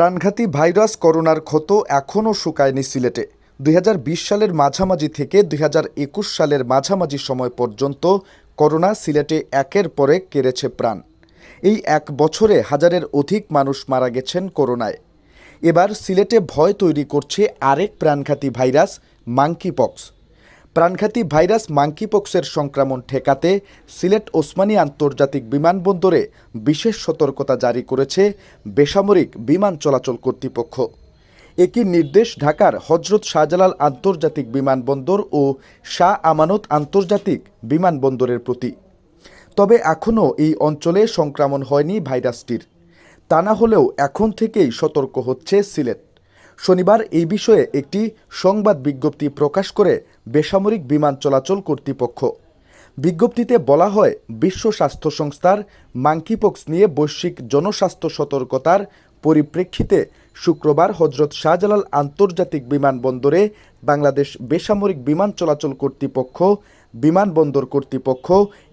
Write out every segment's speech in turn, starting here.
প্রাণঘাতী ভাইরাস করোনার ক্ষত এখনও শুকায়নি সিলেটে। দুই হাজার বিশ সালের মাঝামাঝি থেকে দুই হাজার একুশ সালের মাঝামাঝি সময় পর্যন্ত করোনা সিলেটে একের পরে কেড়েছে প্রাণ। এই এক বছরে হাজারের অধিক মানুষ মারা গেছেন করোনায়। এবার সিলেটে ভয় তৈরি করছে আরেক প্রাণঘাতী ভাইরাস মাঙ্কিপক্স প্রাণঘাতী ভাইরাস মাঙ্কিপক্সের সংক্রমণ ঠেকাতে সিলেট ওসমানী আন্তর্জাতিক বিমানবন্দরে বিশেষ সতর্কতা জারি করেছে বেসামরিক বিমান চলাচল কর্তৃপক্ষ। একই নির্দেশ ঢাকার হজরত শাহজালাল আন্তর্জাতিক বিমানবন্দর ও শাহ আমানত আন্তর্জাতিক বিমানবন্দরের প্রতি। তবে এখনও এই অঞ্চলে সংক্রমণ হয়নি ভাইরাসটির। তা না হলেও এখন থেকেই সতর্ক হচ্ছে সিলেট। শনিবার এই বিষয়ে একটি সংবাদ বিজ্ঞপ্তি প্রকাশ করে বেসামরিক বিমান চলাচল কর্তৃপক্ষ। বিজ্ঞপ্তিতে বলা হয়, বিশ্ব স্বাস্থ্য সংস্থার মাঙ্কিপক্স নিয়ে বৈশ্বিক জনস্বাস্থ্য সতর্কতার পরিপ্রেক্ষিতে শুক্রবার হজরত শাহজালাল আন্তর্জাতিক বিমানবন্দরে বাংলাদেশ বেসামরিক বিমান চলাচল কর্তৃপক্ষ, বিমানবন্দর কর্তৃপক্ষ,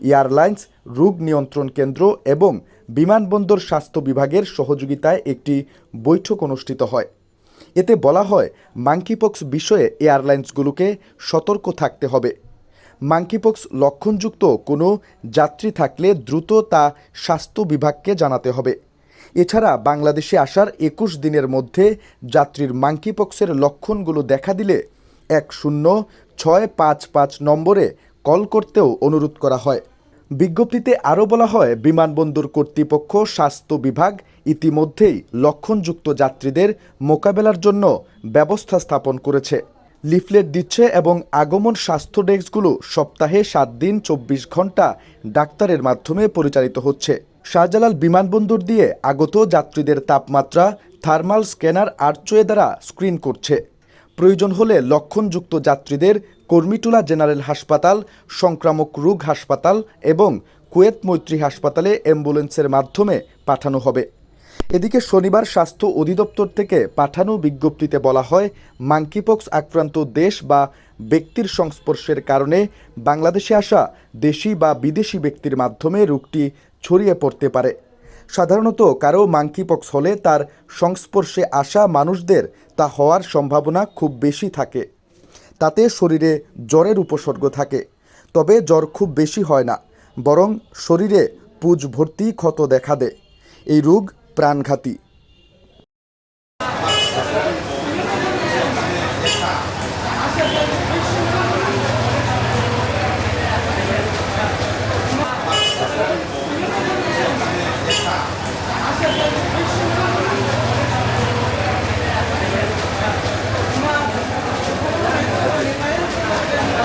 এয়ারলাইন্স, রোগ নিয়ন্ত্রণ কেন্দ্র এবং বিমানবন্দর স্বাস্থ্য বিভাগের সহযোগিতায় একটি বৈঠক অনুষ্ঠিত হয়। এতে বলা হয় মাঙ্কিপক্স বিষয়ে এয়ারলাইন্সগুলোকে সতর্ক থাকতে হবে। মাঙ্কিপক্স লক্ষণযুক্ত কোনো যাত্রী থাকলে দ্রুত তা স্বাস্থ্য বিভাগকে জানাতে হবে। এছাড়া বাংলাদেশে আসার একুশ দিনের মধ্যে যাত্রীর মাঙ্কিপক্সের লক্ষণগুলো দেখা দিলে এক শূন্য ছয় পাঁচ পাঁচ নম্বরে কল করতেও অনুরোধ করা হয়। বিজ্ঞপ্তিতে আরও বলা হয়, বিমানবন্দর কর্তৃপক্ষ, স্বাস্থ্য বিভাগ ইতিমধ্যেই লক্ষণযুক্ত যাত্রীদের মোকাবেলার জন্য ব্যবস্থা স্থাপন করেছে। লিফলেট দিচ্ছে এবং আগমন স্বাস্থ্য ডেস্কগুলো সপ্তাহে সাত দিন, চব্বিশ ঘণ্টা ডাক্তারের মাধ্যমে পরিচালিত হচ্ছে। শাহজালাল বিমানবন্দর দিয়ে আগত যাত্রীদের তাপমাত্রা, থার্মাল স্ক্যানার আর্চওয়ে দ্বারা স্ক্রিন করছে। প্রয়োজন হলে লক্ষণযুক্ত যাত্রীদের কর্মীটুলা জেনারেল হাসপাতাল, সংক্রামক রোগ হাসপাতাল এবং কুয়েত মৈত্রী হাসপাতালে অ্যাম্বুলেন্সের মাধ্যমে পাঠানো হবে। এদিকে শনিবার স্বাস্থ্য অধিদপ্তর থেকে পাঠানো বিজ্ঞপ্তিতে বলা হয় মাঙ্কিপক্স আক্রান্ত দেশ বা ব্যক্তির সংস্পর্শের কারণে বাংলাদেশে আসা দেশি বা বিদেশি ব্যক্তির মাধ্যমে রোগটি ছড়িয়ে পড়তে পারে। সাধারণত কারও মাংকিপক্স হলে তার সংস্পর্শে আসা মানুষদের তা হওয়ার সম্ভাবনা খুব বেশি থাকে। তাতে শরীরে জ্বরের উপসর্গ থাকে। তবে জ্বর খুব বেশি হয় না, বরং শরীরে পুজ ভর্তি ক্ষত দেখা দেয়। এই রোগ প্রাণঘাতী।